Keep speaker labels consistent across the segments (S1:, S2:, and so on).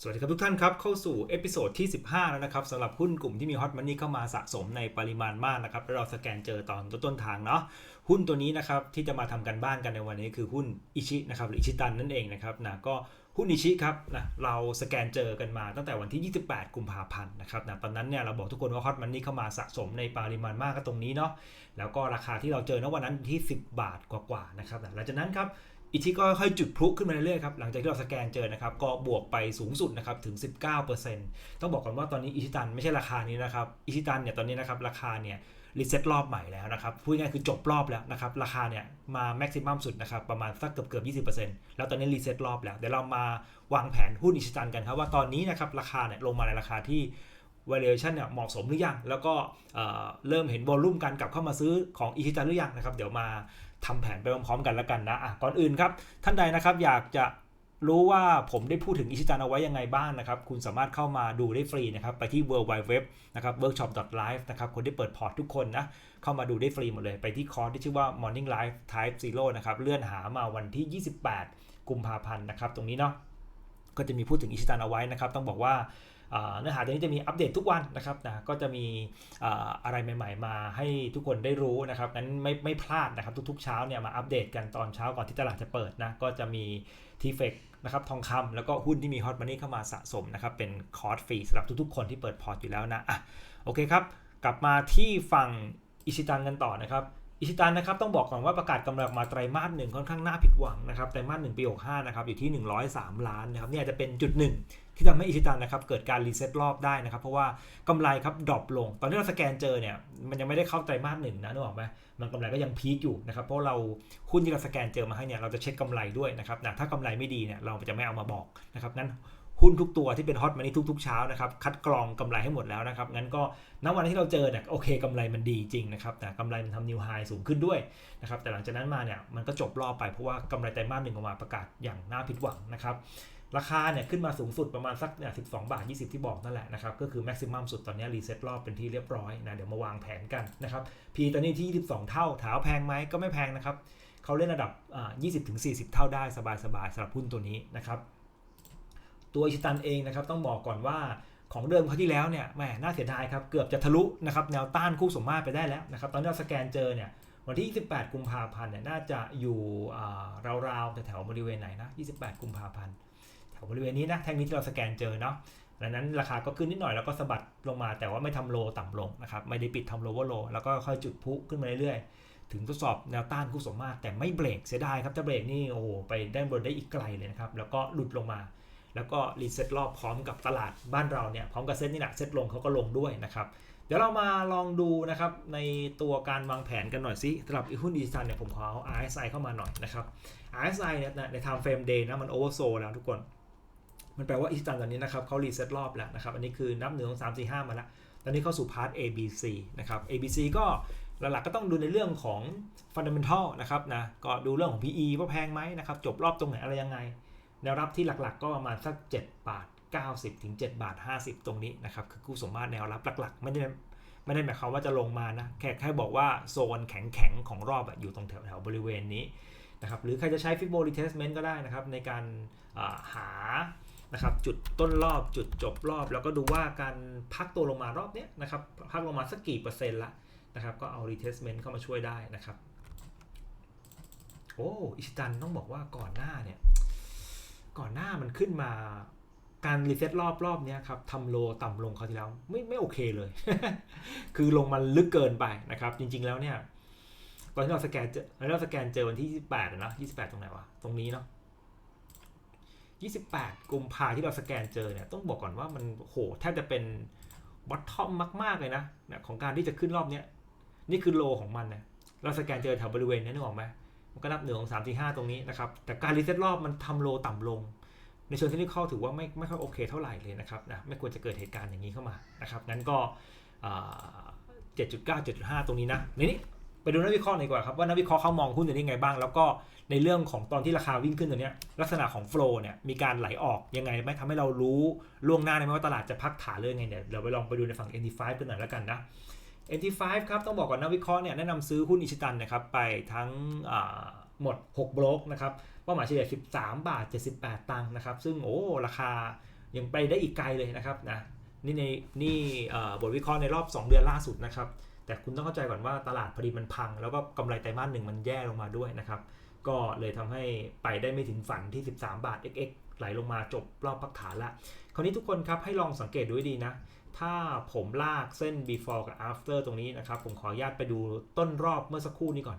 S1: สวัสดีครับทุกท่านครับ เข้าสู่เอพิโซดที่ 15 แล้วนะครับสำหรับหุ้นกลุ่มที่มีฮอตมันนี่เข้ามาสะสมในปริมาณมากนะครับแล้วเราสแกนเจอตอนต้นๆทางเนาะหุ้นตัวนี้นะครับที่จะมาทำกันบ้านกันในวันนี้คือหุ้นอิชินะครับหรืออิชิตันนั่นเองนะครับนะก็หุ้นอิชิครับนะเราสแกนเจอกันมาตั้งแต่วันที่ 28 กุมภาพันธ์นะครับนะตอนนั้นเนี่ยเราบอกทุกคนว่าฮอตมันนี่เข้ามาสะสมในปริมาณมากก็ตรงนี้เนาะแล้วก็ราคาที่เราเจอณวันนั้นที่ 10 บาทกว่าๆนะครับนะหลังจากนั้นครับ อิชิก็ค่อยจุดพลุขึ้นมาเรื่อยๆครับหลังจากที่เราสแกนเจอนะครับก็บวกไปสูงสุดนะครับถึง 19%ต้องบอกก่อนว่าตอนนี้อิชิตันไม่ใช่ราคานี้นะครับอิชิตันเนี่ยตอนนี้นะครับราคาเนี่ยรีเซ็ตรอบใหม่แล้วนะครับพูดง่ายๆคือจบรอบแล้วนะครับราคาเนี่ยมาแม็กซิมัมสุดนะครับประมาณสักเกือบเกือบ20%แล้วตอนนี้รีเซ็ตรอบแล้วเดี๋ยวเรามาวางแผนหุ้นอิชิตันกันครับว่าตอนนี้นะครับราคาเนี่ยลงมาในราคาที่ valuation เนี่ยเหมาะสมหรือยัง แล้วก็เริ่มเห็นวอลลุ่มการกลับเข้ามาซื้อของอิชิตันหรือยังนะครับเดี๋ยวมาทำแผนไปพร้อมๆกันแล้วกันนะอะก่อนอื่นครับ ท่านใดนะครับอยากจะรู้ว่าผมได้พูดถึงอิชิตันเอาไว้ยังไงบ้างนะครับ คุณสามารถเข้ามาดูได้ฟรีนะครับ ไปที่ w w w นะครับ workshop live นะครับ คนที่เปิดพอร์ตทุกคนนะ เข้ามาดูได้ฟรีหมดเลย ไปที่คอร์สที่ชื่อว่า morning live type zero นะครับ เลื่อนหามาวันที่ 28 กุมภาพันธ์นะครับ ตรงนี้เนาะ ก็จะมีพูดถึงอิชิตันเอาไว้นะครับ ต้องบอกว่า เนื้อหาตัวนี้จะมีอัปเดตทุกวันนะครับนะก็จะมีอะไรใหม่ ๆ มาให้ทุกคนได้รู้นะครับนั้นไม่ไม่พลาดนะครับทุกๆเช้าเนี่ยมาอัปเดตกันตอนเช้าก่อนที่ตลาดจะเปิดนะก็จะมีทีเฟกนะครับทองคำแล้วก็หุ้นที่มีฮอตมันนี่เข้ามาสะสมนะครับเป็นคอร์สฟรีสำหรับทุกๆ คนที่เปิดพอร์ตอยู่แล้วนะอะโอเคครับ กลับมาที่ฝั่งอิชิตันกันต่อนะครับ อิชิตันนะครับต้องบอกก่อนว่าประกาศกำไรออกมาไตรมาสหนึ่งค่อนข้างน่าผิดหวังนะครับไตรมาสหนึ่งปี65นะครับอยู่ที่ 103 ล้านนะครับเนี่ยจะเป็นจุดหนึ่งที่ทำให้อิชิตันนะครับเกิดการรีเซ็ตรอบได้นะครับเพราะว่ากำไรครับดรอปลง ตอนที่เราสแกนเจอเนี่ยมันยังไม่ได้เข้าไตรมาสหนึ่งนะนึกออกไหมมันกำไรก็ยังพีคอยู่นะครับเพราะเราหุ้นที่เราสแกนเจอมาให้เนี่ยเราจะเช็คกำไรด้วยนะครับนะถ้ากำไรไม่ดีเนี่ยเราจะไม่เอามาบอกนะครับนั้น หุ้นทุกตัวที่เป็นฮอตมันนี่ทุกๆเช้านะครับคัดกรองกำไรให้หมดแล้วนะครับงั้นก็ณวันที่เราเจอเนี่ยโอเคกำไรมันดีจริงนะครับแต่กำไรมันทำนิวไฮสูงขึ้นด้วยนะครับแต่หลังจากนั้นมาเนี่ยมันก็จบรอบไปเพราะว่ากำไรไตรมาสหนึ่งออกมาประกาศอย่างน่าผิดหวังนะครับราคาเนี่ยขึ้นมาสูงสุดประมาณสักเนี่ย12บาท 20 ที่บอกนั่นแหละนะครับ ก็คือแม็กซิมัมสุดตอนนี้รีเซ็ตรอบเป็นที่เรียบร้อยนะ เดี๋ยวมาวางแผนกันนะครับ P ตอนนี้ที่ 22 เท่า ถามว่าแพงไหมก็ไม่แพงนะครับ เขาเล่นระดับอ่า20-40 เท่าได้สบายๆสำหรับหุ้นตัวนี้นะครับ ตัวอิชิตันเองนะครับต้องบอกก่อนว่าของเดิมเขาวที่แล้วเนี่ยแหมน่าเสียดายครับเกือบจะทะลุนะครับแนวต้านคู่สมมาตรไปได้แล้วนะครับตอนนี้เราสแกนเจอเนี่ยวันที่ 28 กุมภาพันธ์เนี่ยน่าจะอยู่ราวๆแถวบริเวณไหนนะ 28 กุมภาพันธ์แถวบริเวณนี้นะแท่งนี้ที่เราสแกนเจอเนาะดังนั้นราคาก็ขึ้นนิดหน่อยแล้วก็สะบัดลงมาแต่ว่าไม่ทำโลต่ำลงนะครับไม่ได้ปิดทำโลว่าโลแล้วก็ค่อยจุดพุขึ้นมาเรื่อยๆ ถึงทดสอบแนวต้านคู่สมมาตรแต่ไม่เบรกเสียดายครับถ้าเบรกนี่โอ้โหไปได้บนได้อีกไกลเลยนะครับแล้วก็หลุดลงมา แล้วก็รีเซ็ตรอบพร้อมกับตลาดบ้านเราเนี่ยพร้อมกับเซ็ตนี่แหละเซ็ตลงเขาก็ลงด้วยนะครับเดี๋ยวเรามาลองดูนะครับในตัวการวางแผนกันหน่อยสิสำหรับหุ้นดิจิทัลเนี่ยผมขอเอา RSI เข้ามาหน่อยนะครับ RSI เนี่ยใน time frame day นะมัน oversold แล้วทุกคน มันแปลว่าอิสตันตอนนี้นะครับเขารีเซ็ตรอบแล้วนะครับ อันนี้คือนับหนึ่งสองสามสี่ห้ามาแล้ว ตอนนี้เข้าสู่พาร์ท A B C นะครับ A B C ก็หลักๆก็ต้องดูในเรื่องของ fundamental นะครับนะก็ดูเรื่องของ PE ว่าแพงไหมนะครับจบรอบตรงไหนอะไรยังไง แนวรับที่หลักๆ ก็ประมาณสัก 7 บาท 90ถึง7บาท 50 ตรงนี้นะครับคือคู่สมมาตรแนวรับหลักๆ ไม่ได้ไม่ได้หมายความว่าจะลงมานะแค่แค่บอกว่าโซนแข็งๆ ของรอบอยู่ตรงแถวๆบริเวณนี้นะครับหรือใครจะใช้ Fibbo retracement ก็ได้นะครับในการาหานะครับจุดต้นรอบจุดจบรอบ แล้วก็ดูว่าการพักตัวลงมารอบนี้นะครับพักลงมาสักกี่เปอร์เซ็นต์ละนะครับก็เอา retracement เข้ามาช่วยได้นะครับโอ้อิชิตันต้องบอกว่าก่อนหน้าเนี่ย ก่อนหน้ามันขึ้นมาการรีเซ็ตรอบรอบนี้ครับทำโลต่ำลงคราวที่แล้วไม่ไม่โอเคเลย คือลงมาลึกเกินไปนะครับ จริง ๆ แล้วเนี่ยตอนที่เราสแกนเจอตอนที่เราสแกนเจอวันที่ 28นะ28 ตรงไหนวะ ตรงนี้เนาะ28 กุมภาที่เราสแกนเจอเนี่ยต้องบอกก่อนว่ามันโหแทบจะเป็นบัตทอมมากๆเลยนะของการที่จะขึ้นรอบเนี้ยนี่คือโลของมันนี่ยเราสแกนเจอแถวบริเวณนี้นึกออกไหม มันก็นับหนึ่งของสามสี่ห้าตรงนี้นะครับ แต่การรีเซ็ตรอบมันทำโลต่ำลง ในเชิงเทคนิคถือว่าไม่ไม่ค่อยโอเคเท่าไหร่เลยนะครับนะไม่ควรจะเกิดเหตุการณ์อย่างนี้เข้ามานะครับงั้นก็เจ็ดจุดเก้าเจ็ดจุดห้าตรงนี้นะในนี้ไปดูนักวิเคราะห์หน่อยกว่าครับว่านักวิเคราะห์เขามองหุ้นตัวนี้ไงบ้าง แล้วก็ในเรื่องของตอนที่ราคาวิ่งขึ้นตัวเนี้ยลักษณะของโฟล์เนี่ยมีการไหลออกยังไงไหมทำให้เรารู้ล่วงหน้าได้ไหมว่าตลาดจะพักฐานเลยไงเดี๋ยวเราไปลองไปดูในฝั่ง NT5 กันหน่อยแล้วกันนะ NT5 ครับต้องบอกก่อนนักวิเคราะห์เนี่ยแนะนำซื้อหุ้นอิชิตันนะครับไปทั้งหมด 6 บล็อกนะครับเป้าหมายเฉลี่ย 13 บาท 78 ตังค์นะครับซึ่งโอ้ราคายังไปได้อีกไกลเลยนะครับนะนี่ในนี่บทวิเคราะห์ในรอบ 2 เดือนล่าสุดนะครับแต่คุณต้องเข้าใจก่อนว่าตลาดพอดีมันพัง แล้วก็กำไรไตรมาสหนึ่งมันแย่ลงมาด้วยนะครับก็เลยทำให้ไปได้ไม่ถึงฝันที่ 13 บาท XX ไหลลงมาจบรอบพักฐานละ คราวนี้ทุกคนครับให้ลองสังเกตดูดีนะ ถ้าผมลากเส้น before กับ after ตรงนี้นะครับ ผมขออนุญาตไปดูต้นรอบเมื่อสักครู่นี้ก่อน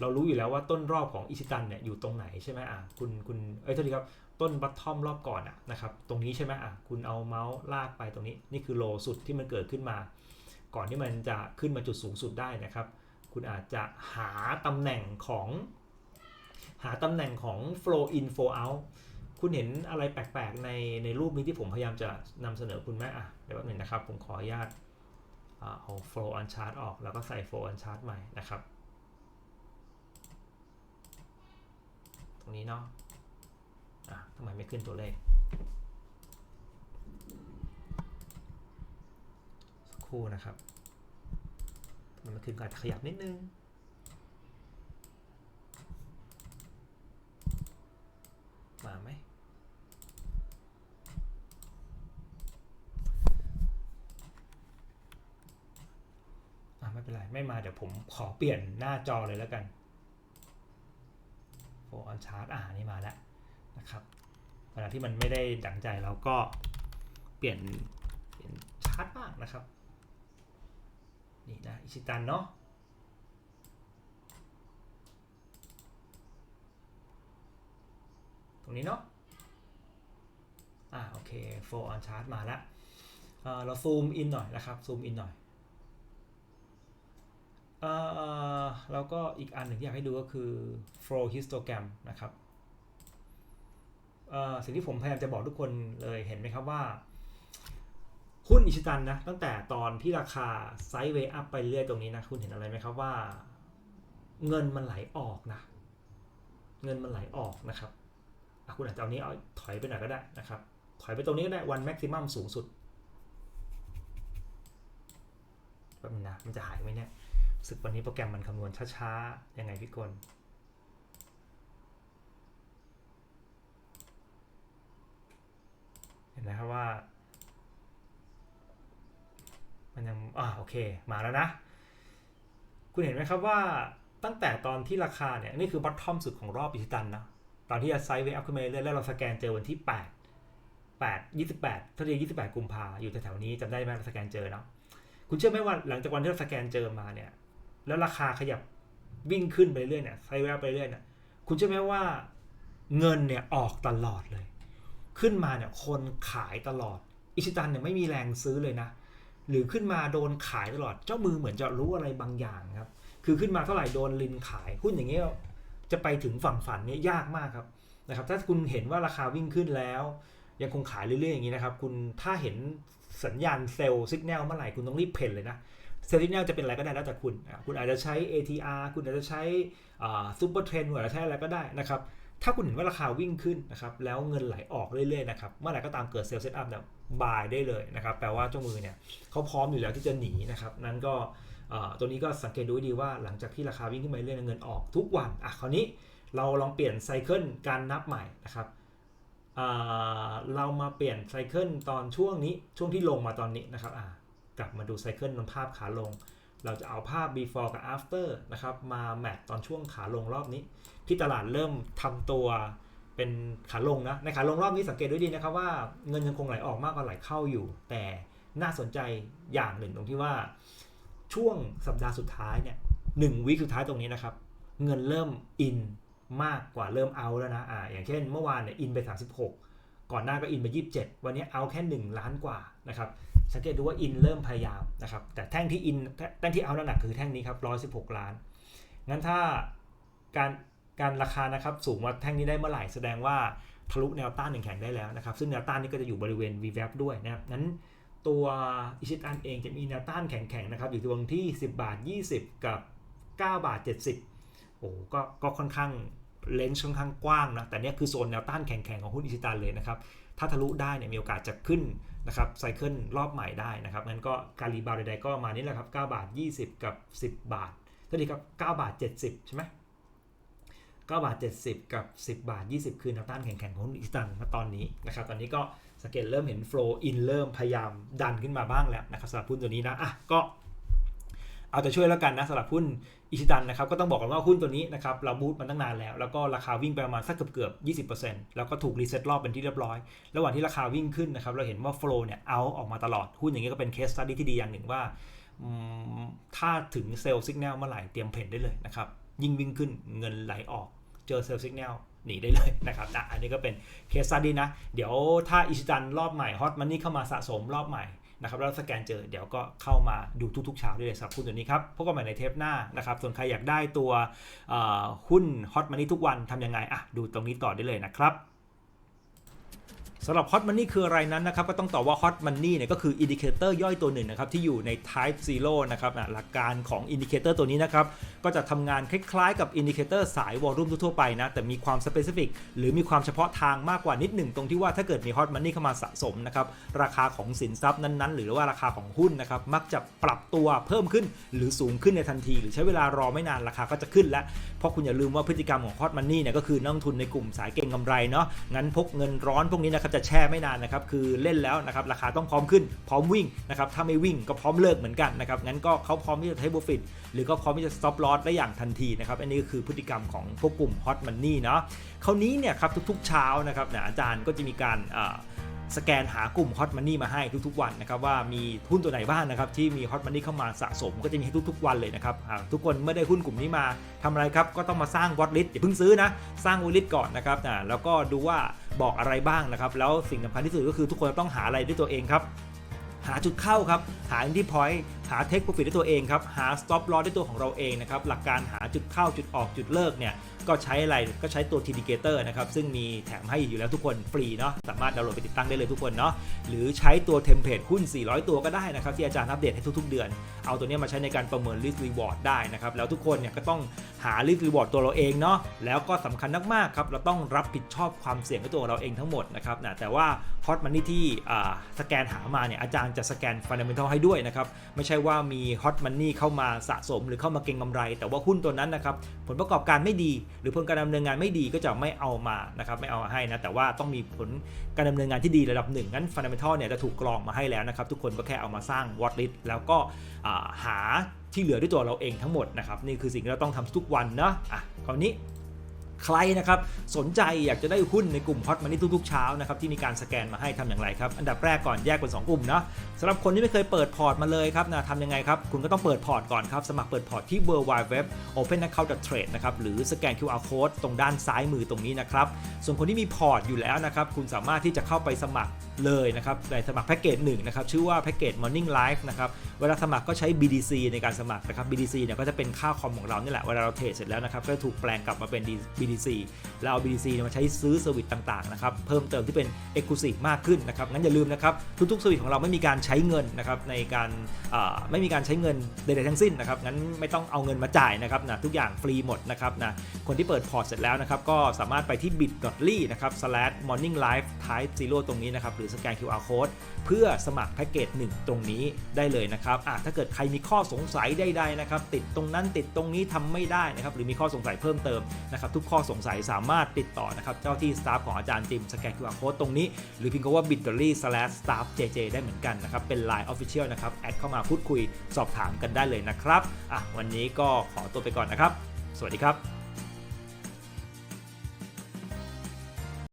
S1: เรารู้อยู่แล้วว่าต้นรอบของอิชิตันเนี่ยอยู่ตรงไหนใช่ไหมอะคุณคุณเอ้ยโทษทีครับต้นบัตทอมรอบก่อนอะนะครับตรงนี้ใช่ไหมอะคุณเอาเมาส์ลากไปตรงนี้นี่คือโลสุดที่มันเกิดขึ้นมา ก่อนที่มันจะขึ้นมาจุดสูงสุดได้นะครับ คุณอาจจะหาตำแหน่งของ หาตำแหน่งของ flow in flow out คุณเห็นอะไรแปลกๆในในรูปนี้ที่ผมพยายามจะนำเสนอคุณไหมอะเดี๋ยวแป๊บหนึงนะครับ ผมขออนุญาตอ่าเอา flow on chart ออก แล้วก็ใส่ flow on chart ใหม่นะครับ ตรงนี้เนาะอะทำไมไม่ขึ้นตัวเลขสักครู่นะครับมันมาขึ้นก็อาจจะขยับนิดนึง มาไหม อะ ไม่มาเดี๋ยวผมขอเปลี่ยนหน้าจอเลยแล้วกันโฟออนชาร์ตอ่านี่มาแล้วนะครับเวลาที่มันไม่ได้ดังใจเราก็เปลี่ยนเปลี่ยนชาร์ตบ้างนะครับ นี่นะอิชิตันเนาะตรงนี้เนาะอ่าโอเคโฟออนชาร์ตมาแล้วเออเราซูมอินหน่อยนะครับซูมอินหน่อย แล้วก็อีกอันหนึ่งที่อยากให้ดูก็คือ flow histogram นะครับเอ่อสิ่งที่ผมพยายามจะบอกทุกคนเลยเห็นไหมครับว่า หุ้นอิชิตันนะตั้งแต่ตอนที่ราคาไซด์เวย์อัพไปเรื่อยตรงนี้นะคุณเห็นอะไรไหมครับว่า เงินมันไหลออกนะ เงินมันไหลออกนะครับคุณอาจจะเอานี้เอาถอยไปหน่อยก็ได้นะครับ ถอยไปตรงนี้ก็ได้วันแม็กซิมัมสูงสุดแบบนี้นะมันจะหายไหมเนี่ย สึกวันนี้โปรแกรมมันคำนวณช้าๆ ยังไงพี่กลเห็นนะครับว่า มันยังอ่าโอเค มาแล้วนะ คุณเห็นไหมครับว่าตั้งแต่ตอนที่ราคาเนี่ย นี่คือบอททอมสุดของรอบอิชิตันนะตอนที่จะไซด์เวย์อัพขึ้นมาเรื่อยๆแล้วเราสแกนเจอวันที่ 8 8 28ถ้าเรียก28 กุมภาอยู่แถวๆนี้จำได้ไหมเราสแกนเจอเนาะคุณเชื่อไหมว่าหลังจากวันที่เราสแกนเจอมาเนี่ย แล้วราคาขยับวิ่งขึ้นไปเรื่อยเนี่ยไซเวย์ไปเรื่อยเนี่ยคุณเชื่อไหมว่าเงินเนี่ยออกตลอดเลย ขึ้นมาเนี่ยคนขายตลอด อิชิตันเนี่ยไม่มีแรงซื้อเลยนะ หรือขึ้นมาโดนขายตลอด เจ้ามือเหมือนจะรู้อะไรบางอย่างครับ คือขึ้นมาเท่าไหร่โดนลินขายหุ้นอย่างเงี้ยจะไปถึงฝั่งฝันเนี่ยยากมากครับนะครับ ถ้าคุณเห็นว่าราคาวิ่งขึ้นแล้ว ยังคงขายเรื่อยๆอย่างนี้นะครับ คุณถ้าเห็นสัญญาณเซลล์สัญญาณเมื่อไหร่คุณต้องรีบเพ่นเลยนะ เซลล์สัญญาณจะเป็นอะไรก็ได้แล้วแต่คุณ คุณอาจจะใช้ ATR คุณอาจจะใช้ซูเปอร์เทรนคุณอาจจะใช้อะไรก็ได้นะครับ ถ้าคุณเห็นว่าราคาวิ่งขึ้นนะครับ แล้วเงินไหลออกเรื่อยๆนะครับ เมื่อไหร่ก็ตามเกิดเซลล์เซตอัพเนี่ยบายได้เลยนะครับ แปลว่าเจ้ามือเนี่ยเขาพร้อมอยู่แล้วที่จะหนีนะครับ นั้นก็ตัวนี้ก็สังเกตดูให้ดีว่าหลังจากที่ราคาวิ่งขึ้นไปเรื่อยๆเงินออกทุกวัน อะ คราวนี้เราลองเปลี่ยนไซเคิลการนับใหม่นะครับเรามาเปลี่ยนไซเคิลตอนช่วงนี้ ช่วงที่ลงมาตอนนี้นะครับอะ กลับมาดูไซเคิลนภาพขาลง เราจะเอาภาพ before กับ after นะครับมาแมทตอนช่วงขาลงรอบนี้ ที่ตลาดเริ่มทำตัวเป็นขาลงนะ ในขาลงรอบนี้สังเกตด้วยดีนะครับว่าเงินยังคงไหลออกมากกว่าไหลเข้าอยู่ แต่น่าสนใจอย่างหนึ่งตรงที่ว่าช่วงสัปดาห์สุดท้ายเนี่ยหนึ่งวีคสุดท้ายตรงนี้นะครับ เงินเริ่มอินมากกว่าเริ่มเอาแล้วนะอ่าอย่างเช่นเมื่อวานเนี่ยอินไป 36 ก่อนหน้าก็อินไป 27 วันนี้เอาแค่ 1 ล้านกว่านะครับสังเกตดูว่าอินเริ่มพยายามนะครับแต่แท่งที่อินแท่งที่เอาน้ำหนักคือแท่งนี้ครับ116 ล้าน งั้นถ้าการการราคานะครับสูงกว่าแท่งนี้ได้เมื่อไหร่แสดงว่าทะลุแนวต้านหนึ่งแข็งได้แล้วนะครับซึ่งแนวต้านนี้ก็จะอยู่บริเวณ v w a p ด้วยนะครับนั้นตัวอิชิตันเองจะมีแนวต้านแข็งๆนะครับอยู่ตรงที่ 10 บาท 20 กับ 9 บาท 70โอ้ก็ก็ค่อนข้าง เลนส์ค่อนข้างกว้างนะแต่เนี้ยคือโซนแนวต้านแข็งๆของหุ้นอิชิตันเลยนะครับถ้าทะลุได้เนี่ยมีโอกาสจะขึ้นนะครับไซเคิลรอบใหม่ได้นะครับงั้นก็การรีบาวด์ใดๆก็มานี่แหละครับ9บาท 20 กับ 10 บาทก็ดีครับ9บาท 70 ใช่ไหม9บาท 70 กับ 10 บาท 20 คือแนวต้านแข็งๆของหุ้นอิสตันณตอนนี้นะครับ ตอนนี้ก็สเกตเริ่มเห็น flow in เริ่มพยายามดันขึ้นมาบ้างแล้วนะครับสำหรับหุ้นตัวนี้นะอะก็ เอาใจช่วยแล้วกันนะสำหรับหุ้นอิชิตันนะครับก็ต้องบอกกันว่าหุ้นตัวนี้นะครับเราบูตมันตั้งนานแล้ว แล้วก็ราคาวิ่งไปประมาณสักเกือบเกือบ20%แล้วก็ถูกรีเซ็ตรอบเป็นที่เรียบร้อย ระหว่างที่ราคาวิ่งขึ้นนะครับเราเห็นว่าโฟล์เนี่ยเอาออกมาตลอดหุ้นอย่างนี้ก็เป็นเคสสตัดดี้ที่ดีอย่างหนึ่งว่าถ้าถึงเซลล์สัญญาณเมื่อไหร่เตรียมเพนได้เลยนะครับยิ่งวิ่งขึ้นเงินไหลออกเจอเซลล์สัญญาณหนีได้เลยนะครับนะอันนี้ก็เป็นเคสสตัดดี้นะ เดี๋ยวถ้าอิชิตันรอบใหม่ฮอตมันนี่เข้ามาสะสมรอบใหม่ นะครับแล้วสแกนเจอเดี๋ยวก็เข้ามาดูทุกๆเช้าได้เลยสำหรับหุ้นตัวนี้ครับพบกันใหม่ในเทปหน้านะครับส่วนใครอยากได้ตัวหุ้นฮอตมันนี่ทุกวันทำยังไงอะดูตรงนี้ต่อได้เลยนะครับ สำหรับ Hot Money คืออะไรนั้นนะครับก็ต้องตอบว่า Hot Money เนี่ยก็คืออินดิเคเตอร์ย่อยตัวหนึ่งนะครับที่อยู่ใน Type Zero นะครับหลักการของอินดิเคเตอร์ตัวนี้นะครับก็จะทำงานคล้ายๆกับอินดิเคเตอร์สายวอลลุ่มทั่วไปนะแต่มีความสเปซิฟิกหรือมีความเฉพาะทางมากกว่านิดหนึ่งตรงที่ว่าถ้าเกิดมี Hot Money เข้ามาสะสมนะครับราคาของสินทรัพย์นั้นๆ หรือว่าราคาของหุ้นนะครับมักจะปรับตัวเพิ่มขึ้น หรือสูงขึ้นในทันที หรือใช้เวลารอไม่นานราคาก็จะขึ้นแล้วเพราะคุณอย่าลืมว่าพฤติกรรมของ Hot Money เนี่ยก็คือนักลงทุนในกลุ่มสายเก็งกำไรเนาะงั้นพกเงินร้อนพวกนี้นะครับจะแช่ไม่นานนะครับคือเล่นแล้วนะครับราคาต้องพร้อมขึ้นพร้อมวิ่งนะครับถ้าไม่วิ่งก็พร้อมเลิกเหมือนกันนะครับงั้นก็เขาพร้อมที่จะ take profit หรือก็พร้อมที่จะซับลอสได้อย่างทันทีนะครับอันนี้ก็คือพฤติกรรมของพวกกลุ่มฮอตมันนี่เนาะคราวนี้เนี่ยครับทุกๆเช้านะครับอาจารย์ก็จะมีการ สแกนหากลุ่ม Hot Money มาให้ทุกๆวันนะครับว่ามีหุ้นตัวไหนบ้างนะครับที่มี Hot Money เข้ามาสะสมก็จะมีให้ทุกๆวันเลยนะครับทุกคนไม่ได้หุ้นกลุ่มนี้มาทำอะไรครับก็ต้องมาสร้าง Watch List อย่าเพิ่งซื้อนะสร้าง Watch List ก่อนนะครับอ่าแล้วก็ดูว่าบอกอะไรบ้างนะครับแล้วสิ่งสำคัญที่สุดก็คือทุกคนต้องหาอะไรด้วยตัวเองครับหาจุดเข้าครับ หา entry point หา take profit ด้วยตัวเองครับ หา stop loss ด้วยตัวของเราเองนะครับ หลักการหา จุดเข้าจุดออกจุดเลิกเนี่ยก็ใช้อะไรก็ใช้ตัว Indicator นะครับ ซึ่งมีแถมให้อยู่แล้วทุกคนฟรีเนาะสามารถดาวน์โหลดไปติดตั้งได้เลยทุกคนเนาะหรือใช้ตัวเทมเพลตหุ้น 400 ตัวก็ได้นะครับ ที่อาจารย์อัปเดตให้ทุกๆเดือน เอาตัวนี้มาใช้ในการประเมิน risk reward ได้นะครับ แล้วทุกคนเนี่ยก็ต้องหา risk reward ตัวเราเองเนาะแล้วก็สำคัญมากๆครับเราต้องรับผิดชอบความเสี่ยงด้วยตัวเราเองทั้งหมดนะครับนะแต่ว่า Hot Money ที่สแกนหามาเนี่ยอาจารย์จะสแกน Fundamental ให้ด้วยนะครับไม่ใช่ว่ามี Hot Money เข้ามาสะสมหรือเข้ามาเก็งกำไร แต่ว่าหุ้นตัวนั้นนะครับผลประกอบการไม่ดี หรือผลการดำเนินงานไม่ดีก็จะไม่เอามานะครับไม่เอามาให้นะแต่ว่าต้องมีผลการดำเนินงานที่ดีระดับหนึ่งงั้นฟันดัมเบลเนี่ยจะถูกกรองมาให้แล้วนะครับทุกคนก็แค่เอามาสร้างวอตลิสแล้วก็หาที่เหลือด้วยตัวเราเองทั้งหมดนะครับนี่คือสิ่งที่เราต้องทำทุกวันเนะอะคราวนี้ ใครนะครับสนใจอยากจะได้หุ้นในกลุ่มฮอตมันนี่ทุกๆเช้านะครับที่มีการสแกนมาให้ทำอย่างไรครับอันดับแรกก่อนแยกเป็น2กลุ่มเนาะสำหรับคนที่ไม่เคยเปิดพอร์ตมาเลยครับนะทำยังไงครับคุณก็ต้องเปิดพอร์ตก่อนครับสมัครเปิดพอร์ตที่ w w w Open Account Trade นะครับหรือสแกน QR Code ตรงด้านซ้ายมือตรงนี้นะครับส่วนคนที่มีพอร์ตอยู่แล้วนะครับคุณสามารถที่จะเข้าไปสมัครเลยนะครับในสมัครแพ็กเกจหนึ่งนะครับชื่อว่าแพ็กเกจ Morning Live นะครับเวลาสมัครก็ใช้ BDC ในการสมัครนะครับ BDC เนี่ยก็จะเป็นค่าคอมของเรานี่แหละเวลาเราเทรดเสร็จแล้วนะครับก็ถูกแปลงกลับมาเป็น BDC แล้วเอา BDC เนี่ยมาใช้ซื้อเซอร์วิสต่างๆนะครับเพิ่มเติมที่เป็น Exclusive มากขึ้นนะครับงั้นอย่าลืมนะครับทุกๆเซอร์วิสของเราไม่มีการใช้เงินนะครับในการไม่มีการใช้เงินใดๆทั้งสิ้นนะครับงั้นไม่ต้องเอาเงินมาจ่ายนะครับนะทุกอย่างฟรีหมดนะครับนะคนที่เปิดพอร์ตเสร็จแล้วนะครับก็สามารถไปที่ bit.ly นะครับ slash morning live type zero ตรงนี้นะครับรือสแกน QR code เพื่อสมัครแพ็กเกจ1 ตรงนี้ได้เลยนะครับอะถ้าเกิดใครมีข้อสงสัยใดๆนะครับติดตรงนั้นติดตรงนี้ทำไม่ได้นะครับหรือมีข้อสงสัยเพิ่มเติมนะครับทุกข้อสงสัยสามารถติดต่อนะครับเจ้าที่สตาฟของอาจารย์จิมสแกน QR code ตรงนี้ หรือพิมพ์คำว่า bitly/staffjj ได้เหมือนกันนะครับเป็น Line Official นะครับแอดเข้ามาพูดคุยสอบถามกันได้เลยนะครับอะวันนี้ก็ขอตัวไปก่อนนะครับ สวัสดีครับ